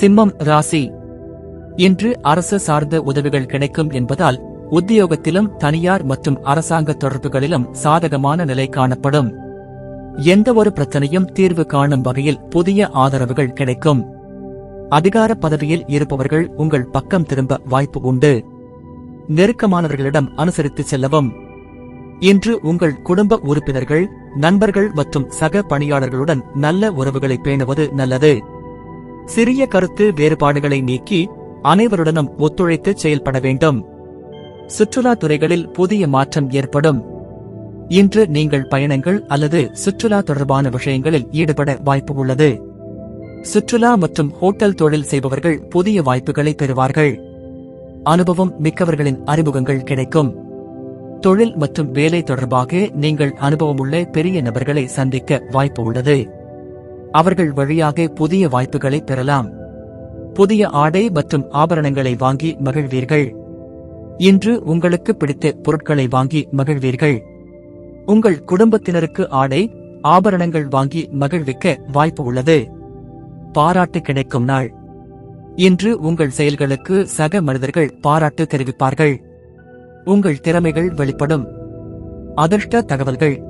சிம்மம் ராசி. இன்று அரசு சார்ந்த உதவிகள் கிடைக்கும் என்பதால் உத்தியோகத்திலும் தனியார் மற்றும் அரசாங்க தொடர்புகளிலும் சாதகமான நிலை காணப்படும். எந்த ஒரு பிரச்சனையும் தீர்வு காணும் வகையில் புதிய ஆதரவுகள் கிடைக்கும். அதிகார பதவியில் இருப்பவர்கள் உங்கள் பக்கம் திரும்ப வாய்ப்பு உண்டு. நெருக்கமானவர்களிடம் அனுசரித்து செல்லவும். இன்று உங்கள் குடும்ப உறுப்பினர்கள் நண்பர்கள் மற்றும் சக பணியாளர்களுடன் நல்ல உறவுகளை பேணுவது நல்லது. சிறிய கருத்து வேறுபாடுகளை நீக்கி அனைவருடனும் ஒத்துழைத்து செயல்பட வேண்டும். சுற்றுலா துறைகளில் புதிய மாற்றம் ஏற்படும். இன்று நீங்கள் பயணங்கள் அல்லது சுற்றுலா தொடர்பான விஷயங்களில் ஈடுபட வாய்ப்பு உள்ளது. சுற்றுலா மற்றும் ஹோட்டல் தொழில் செய்பவர்கள் புதிய வாய்ப்புகளை பெறுவார்கள். அனுபவம் மிக்கவர்களின் அறிமுகங்கள் கிடைக்கும். தொழில் மற்றும் வேலை தொடர்பாக நீங்கள் அனுபவமுள்ள பெரிய நபர்களை சந்திக்க வாய்ப்பு உள்ளது. அவர்கள் வழியாக புதிய வாய்ப்புகளை பெறலாம். புதிய ஆடை மற்றும் ஆபரணங்களை வாங்கி மகிழ்வீர்கள். இன்று உங்களுக்கு பிடித்த பொருட்களை வாங்கி மகிழ்வீர்கள். உங்கள் குடும்பத்தினருக்கு ஆடை ஆபரணங்கள் வாங்கி மகிழ்விக்க வாய்ப்பு உள்ளது. பாராட்டு கிடைக்கும் நாள். இன்று உங்கள் செயல்களுக்கு சக மனிதர்கள் பாராட்டு தெரிவிப்பார்கள். உங்கள் திறமைகள் வெளிப்படும். அதிர்ஷ்ட தகவல்கள்.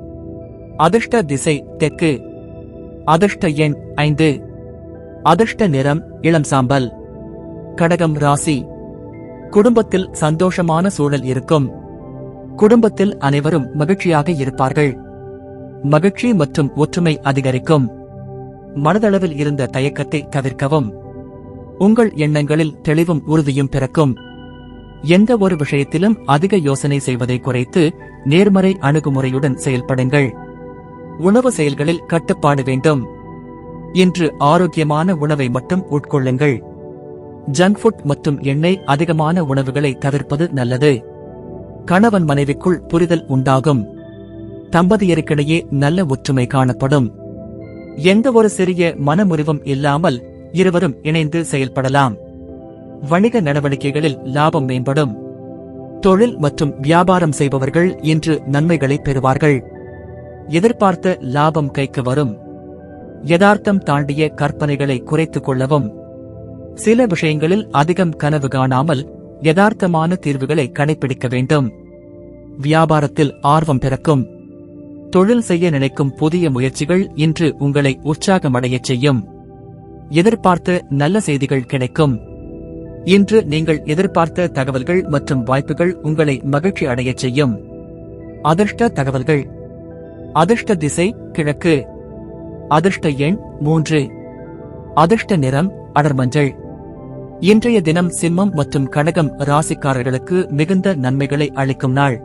அதிர்ஷ்ட திசை தெற்கு. அதிர்ஷ்ட எண் ஐந்து. அதிர்ஷ்ட நிறம் இளம் சாம்பல். கடகம் ராசி. குடும்பத்தில் சந்தோஷமான சூழல் இருக்கும். குடும்பத்தில் அனைவரும் மகிழ்ச்சியாக இருப்பார்கள். மகிழ்ச்சி மற்றும் ஒற்றுமை அதிகரிக்கும். மனதளவில் இருந்த தயக்கத்தை தவிர்க்கவும். உங்கள் எண்ணங்களில் தெளிவும் உறுதியும் பிறக்கும். எந்த ஒரு விஷயத்திலும் அதிக யோசனை செய்வதை குறைத்து நேர்மறை அணுகுமுறையுடன் செயல்படுங்கள். உணவு செயல்களில் கட்டுப்பாடு வேண்டும். இன்று ஆரோக்கியமான உணவை மட்டும் உட்கொள்ளுங்கள். ஜங்க் ஃபுட் மற்றும் எண்ணெய் அதிகமான உணவுகளை தவிர்ப்பது நல்லது. கணவன் மனைவிக்குள் புரிதல் உண்டாகும். தம்பதியருக்கிடையே நல்ல ஒற்றுமை காணப்படும். எந்த ஒரு சிறிய மனமுறிவும் இல்லாமல் இருவரும் இணைந்து செயல்படலாம். வணிக நடவடிக்கைகளில் லாபம் மேம்படும். தொழில் மற்றும் வியாபாரம் செய்பவர்கள் இன்று நன்மைகளை பெறுவார்கள். எதிர்பார்த்த லாபம் கைக்கு வரும். யதார்த்தம் தாண்டிய கற்பனைகளை குறைத்துக் கொள்ளவும். சில விஷயங்களில் அதிகம் கனவு காணாமல் யதார்த்தமான தீர்வுகளை கடைபிடிக்க வேண்டும். வியாபாரத்தில் ஆர்வம் பிறக்கும். தொழில் செய்ய நினைக்கும் புதிய முயற்சிகள் இன்று உங்களை உற்சாகமடையச் செய்யும். எதிர்பார்த்த நல்ல செய்திகள் கிடைக்கும். இன்று நீங்கள் எதிர்பார்த்த தகவல்கள் மற்றும் வாய்ப்புகள் உங்களை மகிழ்ச்சி அடையச் செய்யும். அதிர்ஷ்ட தகவல்கள். அதிர்ஷ்ட திசை கிழக்கு. அதிர்ஷ்ட எண் மூன்று. அதிர்ஷ்ட நிறம் அடர்மஞ்சள். இன்றைய தினம் சிம்மம் மற்றும் கடகம் ராசிக்காரர்களுக்கு மிகுந்த நன்மைகளை அளிக்கும் நாள்.